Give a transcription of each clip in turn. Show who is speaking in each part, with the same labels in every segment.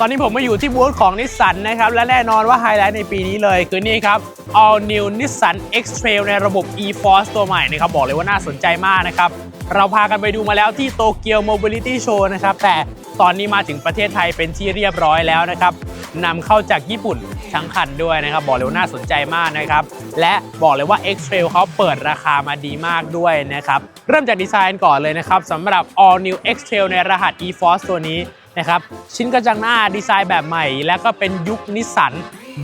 Speaker 1: ตอนนี้ผมมาอยู่ที่บูธของนิสสันนะครับ และแน่นอนว่าไฮไลท์ในปีนี้เลยคือนี่ครับ All New Nissan X-Trail ในระบบ e-Force ตัวใหม่นะครับ บอกเลยว่าน่าสนใจมากนะครับ เราพากันไปดูมาแล้วที่โตเกียว Mobility Show นะครับ แต่ตอนนี้มาถึงประเทศไทยเป็นที่เรียบร้อยแล้วนะครับนำเข้าจากญี่ปุ่นทั้งคันด้วยนะครับ บอกเลยว่าน่าสนใจมากนะครับ และบอกเลยว่า X-Trail เขาเปิดราคามาดีมากด้วยนะครับ เริ่มจากดีไซน์ก่อนเลยนะครับสำหรับ All New X-Trail ในรหัส e-Force ตัวนี้นะครับ ชิ้นกระจังหน้าดีไซน์แบบใหม่ และก็เป็นยุคนิสสัน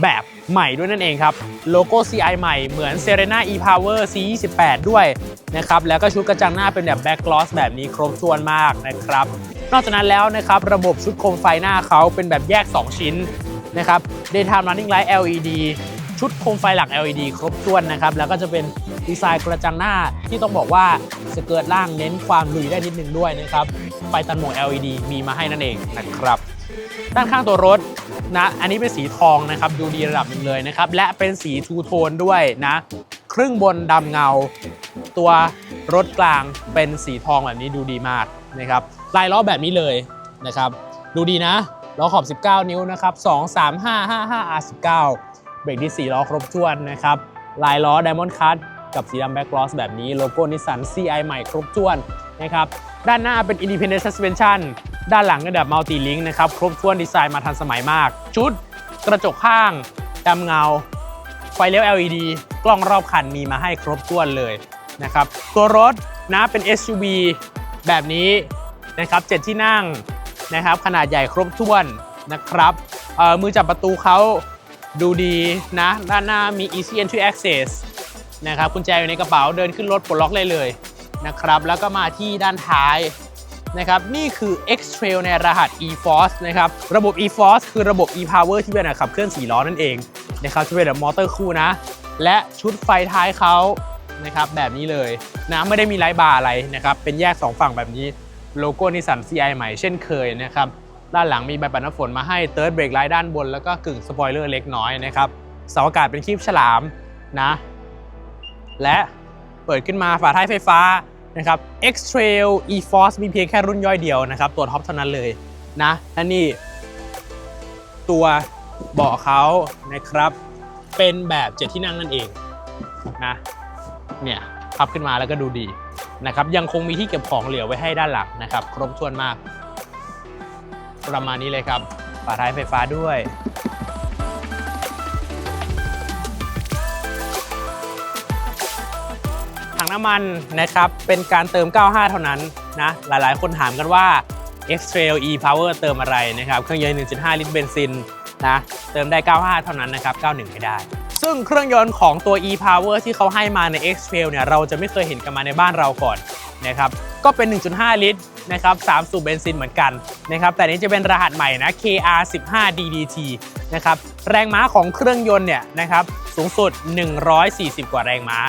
Speaker 1: แบบ ใหม่ด้วยนั่นเองครับ โลโก้ CI ใหม่เหมือน Serena e-Power C28 ด้วยนะครับ แล้วก็ชุดกระจังหน้าเป็นแบบ Back Gloss แบบนี้ครบถ้วนมากนะครับ นอกจากนั้นแล้วนะครับ ระบบชุดโคมไฟหน้าเขาเป็นแบบแยก 2 ชิ้นนะครับ Daytime Running Light LED ชุดโคมไฟหลัก LED ครบถ้วนนะครับ แล้วก็จะเป็นดีไซน์กระจังหน้าที่ต้องบอกว่าสเกิร์ตล่างเน้นความลุยได้นิดนึงด้วยนะครับ ไฟตันหมด LED มีมาให้นั่นเองนะครับ ด้านข้างตัวรถ นะอันนี้เป็นสีทองนะครับดูดีระดับหนึ่งเลยนะครับ และเป็นสีทูโทนด้วยนะ ครึ่งบนดำเงา ตัวรถกลางเป็นสีทองแบบนี้ดูดีมากนะครับลายล้อแบบนี้เลยนะครับ ดูดีนะล้อขอบ 19 นิ้วนะครับ 2 3 5 5 5 R19 เบรกที่4ล้อครบถ้วนนะครับ ลายล้อ Diamond Cut กับสีดำแบ็กกลอสแบบนี้โลโก้นิสสัน CI ใหม่ครบถ้วนนะครับด้านหน้าเป็น Independent Suspension ด้านหลังก็แบบ Multi Link นะครับครบถ้วนดีไซน์มาทันสมัยมาก ชุดกระจกข้างดำเงา ไฟเลี้ยว LED กล้องรอบคันมีมาให้ครบถ้วนเลยนะครับตัวรถนะเป็น SUV แบบนี้นะครับ7ที่นั่งนะครับขนาดใหญ่ครบถ้วนนะครับเอ่อมือจับประตูเขาดูดีนะ ด้านหน้ามี Easy Entry Access นะครับกุญแจอยู่ในกระเป๋าเดินขึ้นรถปลดล็อกเลยเลยนะครับ แล้วก็มาที่ด้านท้ายนะครับนี่คือ X-Trail ในรหัส e-Force นะครับระบบ e-Force คือระบบ e-Power ที่เป็นขับเคลื่อน4ล้อนั่นเองนะครับจะเป็นแบบมอเตอร์คู่นะ และชุดไฟท้ายเขานะครับแบบนี้เลยนะไม่ได้มีไลท์บาร์อะไรนะครับเป็นแยก 2 ฝั่งแบบนี้โลโก้นิสสัน CI ใหม่เช่นเคยนะครับด้านหลังมีใบปัดน้ำฝนมาให้เติร์ดเบรกไลท์ด้านบน แล้วก็กึ่งสปอยเลอร์เล็กน้อยนะครับเสาอากาศเป็นคลิปฉลามนะ และเปิดขึ้นมาฝาท้ายไฟฟ้านะครับ X-Trail e-Force มีเพียงแค่รุ่นย่อยเดียวนะครับ ตัวท็อปเท่านั้นเลยนะและนี่ ตัวเบาะเขานะครับ เป็นแบบเจ็ดที่นั่งนั่นเองนะเนี่ยพับขึ้นมาแล้วก็ดูดีนะครับ ยังคงมีที่เก็บของเหลือไว้ให้ด้านหลังนะครับ ครบถ้วนมาก ประมาณนี้เลยครับฝาท้ายไฟฟ้าด้วย น้ำมันนะครับ เป็นการเติม 95 เท่านั้นนะ หลายๆ คนถามกันว่า X-Trail e-Power เติมอะไรนะครับ เครื่องยนต์ 1.5 ลิตรเบนซินนะ เติมได้ 95 เท่านั้นนะครับ 91 ไม่ได้ ซึ่งเครื่องยนต์ของตัว e-Power ที่เขาให้มาใน X-Trail เนี่ย เราจะไม่เคยเห็นกันมาในบ้านเราก่อนนะครับ ก็เป็น 1.5 ลิตรนะครับ3สูบเบนซินเหมือนกันนะครับแต่นี้จะเป็นรหัสใหม่นะ KR15 DDT นะครับแรงม้าของเครื่องยนต์เนี่ยนะครับสูงสุด 140 กว่าแรงม้า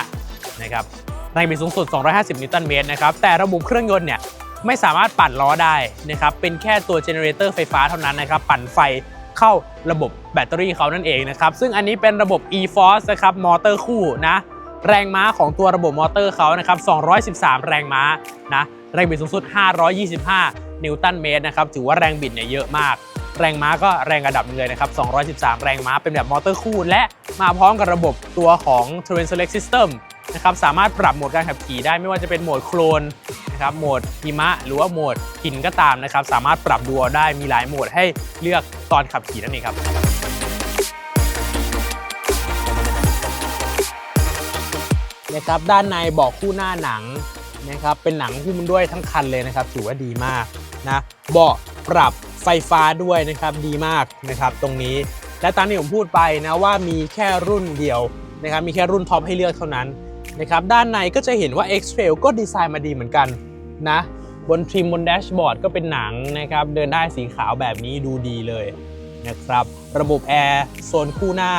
Speaker 1: นะครับ แรงบิดสูงสุด 250 นิวตันเมตรนะครับ แต่ระบบเครื่องยนต์เนี่ยไม่สามารถปั่นล้อได้นะครับ เป็นแค่ตัวเจเนเรเตอร์ไฟฟ้าเท่านั้นนะครับ ปั่นไฟเข้าระบบแบตเตอรี่เขานั่นเองนะครับ ซึ่งอันนี้เป็นระบบ e-force นะครับ มอเตอร์คู่นะ แรงม้าของตัวระบบมอเตอร์เขานะครับ 213 แรงม้านะ แรงบิดสูงสุด 525 นิวตันเมตรนะครับ ถือว่าแรงบิดเนี่ยเยอะมาก แรงม้าก็แรงระดับนึงเลยนะครับ 213 แรงม้าเป็นแบบมอเตอร์คู่ และมาพร้อมกับระบบตัวของ t r a n Select System นะครับสามารถปรับโหมดการขับขี่ได้ไม่ว่าจะเป็นโหมดโคลนนะครับโหมดหิมะ หรือว่าโหมดหินก็ตามนะครับ สามารถปรับดูเอาได้มีหลายโหมดให้เลือกตอนขับขี่นั่นเองครับนะครับด้านในเบาะคู่หน้าหนังนะครับเป็นหนังหุ้มด้วยทั้งคันเลยนะครับ ถือว่าดีมากนะเบาะปรับไฟฟ้าด้วยนะครับดีมากนะครับ ตรงนี้และตามที่ผมพูดไปนะว่ามีแค่รุ่นเดียวนะครับมีแค่รุ่นท็อปให้เลือกเท่านั้น นะครับด้านในก็จะเห็นว่า X-Trail ก็ดีไซน์มาดีเหมือนกันนะบนทริมบนแดชบอร์ดก็เป็นหนังนะครับเดินได้สีขาวแบบนี้ดูดีเลยนะครับระบบแอร์โซนคู่หน้า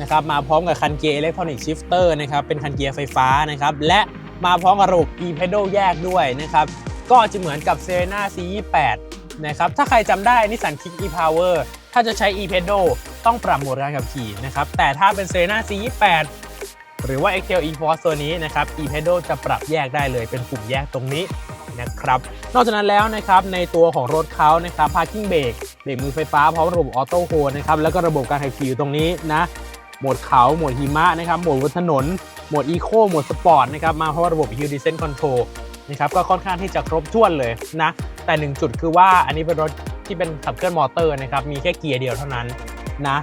Speaker 1: นะครับมาพร้อมกับคันเกียร์อิเล็กทรอนิกส์ชิฟเตอร์นะครับเป็นคันเกียร์ไฟฟ้านะครับและมาพร้อมกับระบบ e-pedal แยกด้วยนะครับก็จะเหมือนกับ Serena C28 นะครับถ้าใครจำได้ Nissan Kick e-Power ถ้าจะใช้ e-pedal ต้องปรับโหมดการขับขี่นะครับแต่ถ้าเป็น Serena C28 หรือว่า Excel eForce ตัวนี้นะครับ ePedal จะปรับแยกได้เลยเป็นปุ่มแยกตรงนี้นะครับนอกจากนั้นแล้วนะครับในตัวของรถเขานะครับ parking brake เบรกมือไฟฟ้าพร้อมระบบออโต้โฮนะครับแล้วก็ระบบการขับขี่อยู่ตรงนี้นะโหมดเขาโหมดหิมะนะครับโหมดบนถนนโหมดอีโคโหมดสปอร์ตนะครับมาเพราะว่าระบบ Hill Descent Control นะครับก็ค่อนข้างที่จะครบถ้วนเลยนะแต่หนึ่งจุดคือว่าอันนี้เป็นรถที่เป็นขับเคลื่อนมอเตอร์นะครับมีแค่เกียร์เดียวเท่านั้นนะ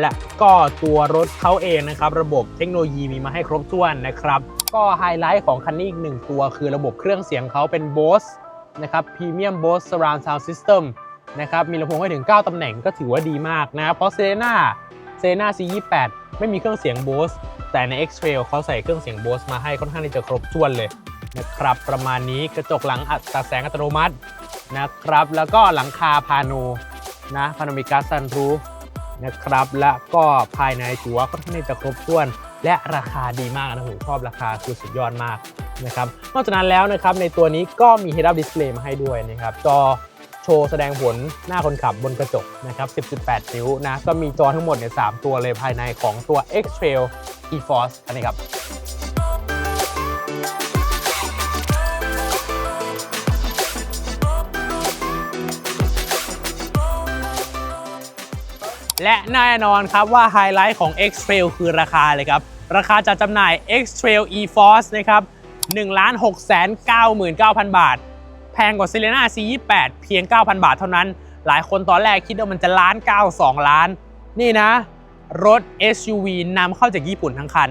Speaker 1: และก็ตัวรถเขาเองนะครับ ระบบเทคโนโลยีมีมาให้ครบถ้วนนะครับ ก็ไฮไลท์ของคันนี้อีกหนึ่งตัว คือระบบเครื่องเสียงเขาเป็น Bose นะครับ Premium Bose Surround Sound System นะครับ มีลำโพงให้ถึง 9 ตำแหน่งก็ถือว่าดีมากนะเพราะเซน่าเซเลน่า C28 ไม่มีเครื่องเสียง Bose แต่ใน X-Trail เขาใส่เครื่องเสียง Bose มาให้ค่อนข้างที่จะครบถ้วนเลยนะครับประมาณนี้กระจกหลังอัดตัดแสงอัตโนมัตินะครับ แล้วก็หลังคาพาโนนะพาโนมิกาซันรูฟ นะครับ และก็ภายในถือว่าค่อนข้างที่จะครบถ้วน และราคาดีมากนะผมชอบราคาคือสุดยอดมากนะครับนอกจากนั้นแล้วนะครับในตัวนี้ก็มี Head Up Display มาให้ด้วยนะครับจอโชว์แสดงผลหน้าคนขับบนกระจกนะครับ 10.8 นิ้วนะก็มีจอทั้งหมดเนี่ย3ตัวเลยภายในของตัว X-Trail eForce อันนี้ครับ และแน่นอนครับว่าไฮไลท์ของ X-Trail คือราคาเลยครับ ราคาจัดจำหน่าย X-Trail eForce นะครับ1 6 9 9 0 0 0 บาท แพงกว่า Serena C28 เพียง 9,000 บาทเท่านั้น หลายคนตอนแรกคิดว่ามันจะล้าน9 2 ล้าน นี่นะ รถ SUV นำเข้าจากญี่ปุ่นทั้งคัน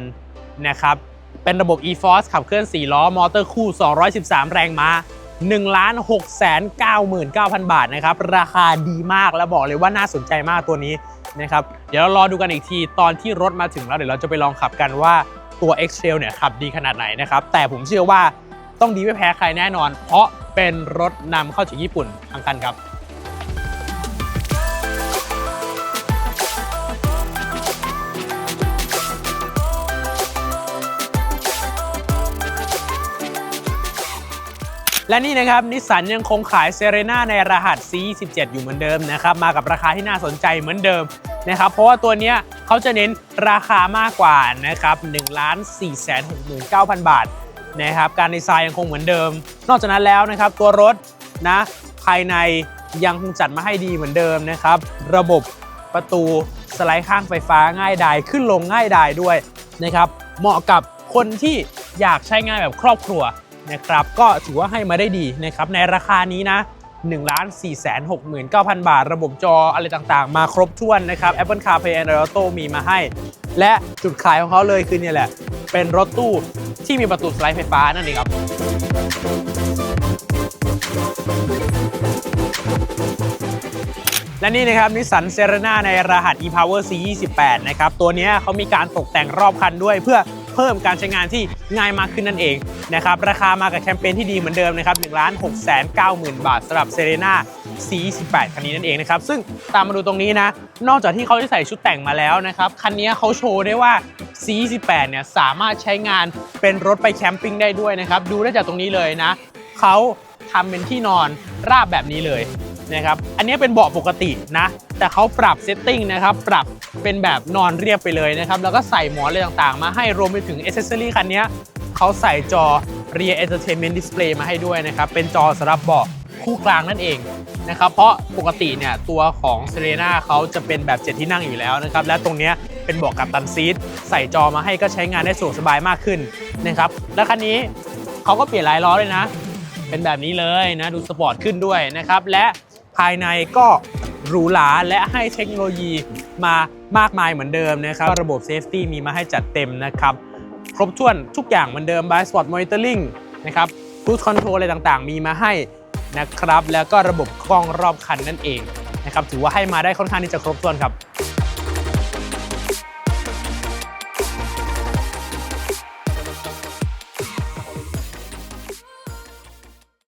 Speaker 1: นะครับ เป็นระบบ eForce ขับเคลื่อน 4 ล้อ มอเตอร์คู่ 213 แรงม้า1 6 9 9 0 0 0 บาทนะครับ ราคาดีมากและบอกเลยว่าน่าสนใจมากตัวนี้ นะครับเดี๋ยวเรารอดูกันอีกทีตอนที่รถมาถึงแล้วเดี๋ยวเราจะไปลองขับกันว่าตัว X-Trail เนี่ยขับดีขนาดไหนนะครับแต่ผมเชื่อว่าต้องดีไม่แพ้ใครแน่นอน เพราะเป็นรถนำเข้าจากญี่ปุ่นทั้งคันครับและนี่นะครับนิสสันยังคงขายเซเรนาในรหัส C27 อยู่เหมือนเดิมนะครับ มากับราคาที่น่าสนใจเหมือนเดิม นะครับ เพราะว่าตัวเนี้ยเขาจะเน้นราคามากกว่านะครับ1ล้าน4 6 9 0 0 0 บาทนะครับการดีไซน์ยังคงเหมือนเดิม นอกจากนั้นแล้วนะครับตัวรถนะภายในยังคงจัดมาให้ดีเหมือนเดิมนะครับ ระบบประตูสไลด์ข้างไฟฟ้าง่ายดายขึ้นลงง่ายดายด้วยนะครับเหมาะกับคนที่อยากใช้งานแบบครอบครัวนะครับ ก็ถือว่าให้มาได้ดีนะครับในราคานี้นะ 1 4 6 9 0 0 0 บาท ระบบจออะไรต่างๆ มาครบถ้วนนะครับ Apple CarPlay Android Auto มีมาให้ และจุดขายของเขาเลยคือเนี่ยแหละ เป็นรถตู้ที่มีประตูสไลด์ไฟฟ้านั่นเองครับและนี่นะครับนิสสันเซ r ร n a ในรหัส e-power C28 นะครับ ตัวนี้เขามีการตกแต่งรอบคันด้วยเพื่อ เพิ่มการใช้งานที่ง่ายมากขึ้นนั่นเองนะครับราคามากับแคมเปญที่ดีเหมือนเดิมนะครับ1ล้าน6 9 0 0 0 0บาทสำหรับ Serena C28 คันนี้นั่นเองนะครับซึ่งตามมาดูตรงนี้นะ นอกจากที่เขาได้ใส่ชุดแต่งมาแล้วนะครับคันนี้เขาโชว์ได้ว่า C28 เนี่ยสามารถใช้งานเป็นรถไปแคมปิ้งได้ด้วยนะครับดูได้จากตรงนี้เลยนะเขาทำเป็นที่นอนราบแบบนี้เลย นะครับ อันนี้เป็นเบาะปกตินะ แต่เขาปรับเซตติ้งนะครับ ปรับเป็นแบบนอนเรียบไปเลยนะครับ แล้วก็ใส่หมอนอะไรต่างๆ มาให้รวมไปถึงอเซอรี่คันนี้เขาใส่จอ Rear Entertainment Display มาให้ด้วยนะครับ เป็นจอสำหรับเบาะคู่กลางนั่นเองนะครับ เพราะปกติเนี่ยตัวของ s e r e n a เขาจะเป็นแบบ 7 ที่นั่งอยู่แล้วนะครับ และตรงนี้เป็นเบาะกับตันซีทใส่จอมาให้ก็ใช้งานได้สะดวกสบายมากขึ้นนะครับ และคันนี้เขาก็เปลี่ยนลายล้อเลยนะ เป็นแบบนี้เลยนะ ดูสปอร์ตขึ้นด้วยนะครับ และ ภายในก็หรูหราและให้เทคโนโลยีมามากมายเหมือนเดิมนะครับระบบเซฟตี้มีมาให้จัดเต็มนะครับ ครบถ้วนทุกอย่างเหมือนเดิม by spot monitoring นะครับพูดคอนโทรลอะไรต่างๆ มีมาให้นะครับ แล้วก็ระบบกล้องรอบคันนั่นเองนะครับถือว่าให้มาได้ค่อนข้างที่จะครบถ้วนครับ